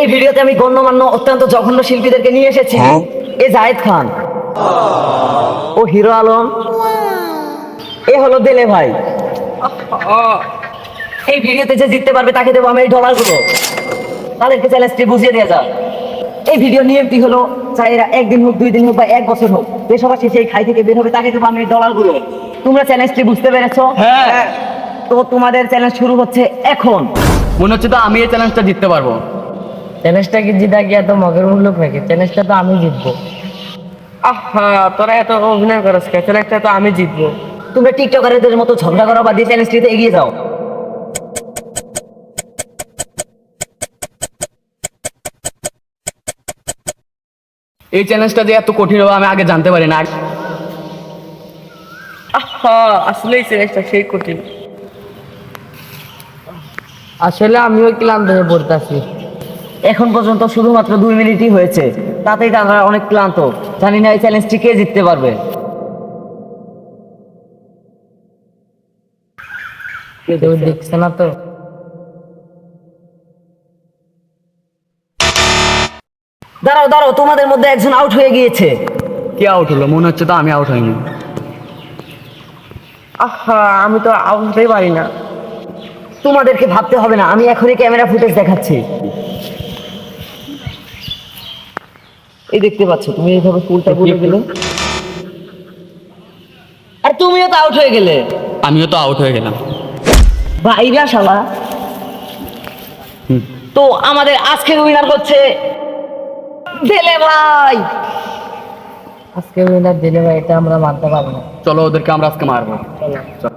এই ভিডিওতে আমি গণ্যমান্য অত্যন্ত জঘন্য শিল্পীদেরকে নিয়ে এসেছি। এ জায়েদ খান। ও হিরো আলম। এ হলো দেলে ভাই। এই ভিডিওতে যে জিততে পারবে তাকে দেবো আমি এই ডলারগুলো তাদেরকে চ্যালেঞ্জটি বুঝিয়ে দেওয়া যাক। এই ভিডিও নিয়মটি হলো চাই এরা একদিন হোক দুই দিন হোক বা এক বছর হোক যে সবার শেষে এই খাই থেকে বের হবে তাকে দেবো আমি এই ডলারগুলো তোমরা চ্যালেঞ্জটি বুঝতে পেরেছ? হ্যাঁ। তো তোমাদের চ্যালেঞ্জ শুরু হচ্ছে এখন। মনে হচ্ছে তো আমি এই চ্যালেঞ্জটা জিততে পারব। চ্যালেঞ্জটা কি জিতা গিয়া তো মগের মূল্য নাকি? চ্যালেঞ্জটা তো আমি জিতবো। আহা তোরা এত অভিনয় করস কে? চ্যালেঞ্জটা তো আমি জিতবো। তোমরা টিকটকারদের মতো ঝগড়া করা বা দিয়ে চ্যালেঞ্জটিতে এগিয়ে যাও। এই চ্যালেঞ্জটা যে এত কঠিন হবে আমি আগে জানতে পারি না। আহা আসলে এই চ্যালেঞ্জটা সেই কঠিন। আসলে আমিও ক্লান্ত হয়ে পড়তাছি। এখন পর্যন্ত শুধুমাত্র দুই মিনিটই হয়েছে। তাতেই তারা অনেক ক্লান্ত। জানি না এই চ্যালেঞ্জটি কে জিততে পারবে। দেখছে না তো। দাঁড়াও দাঁড়াও তোমাদের মধ্যে একজন আউট হয়ে গিয়েছে। কে আউট হলো? মনে হচ্ছে তো আমি আউট হইনি। আহা আমি তো আউট হতেই পারি না। তোমাদেরকে ভাবতে হবে না আমি এখনই ক্যামেরা ফুটেজ দেখাচ্ছি। এই দেখতে পাচ্ছ তুমি এইভাবে ফুলটা বলে গেলে। আর তুমিও তো আউট হয়ে গেলে। আমিও তো আউট হয়ে গেলাম। ভাইরা শালা। তো আমাদের আজকের উইনার হচ্ছে দেলে ভাই। আজকে উইনার দিলে ভাই এটা আমরা মানতে পারব না। চলো ওদেরকে আমরা আজকে মারবো। চলো।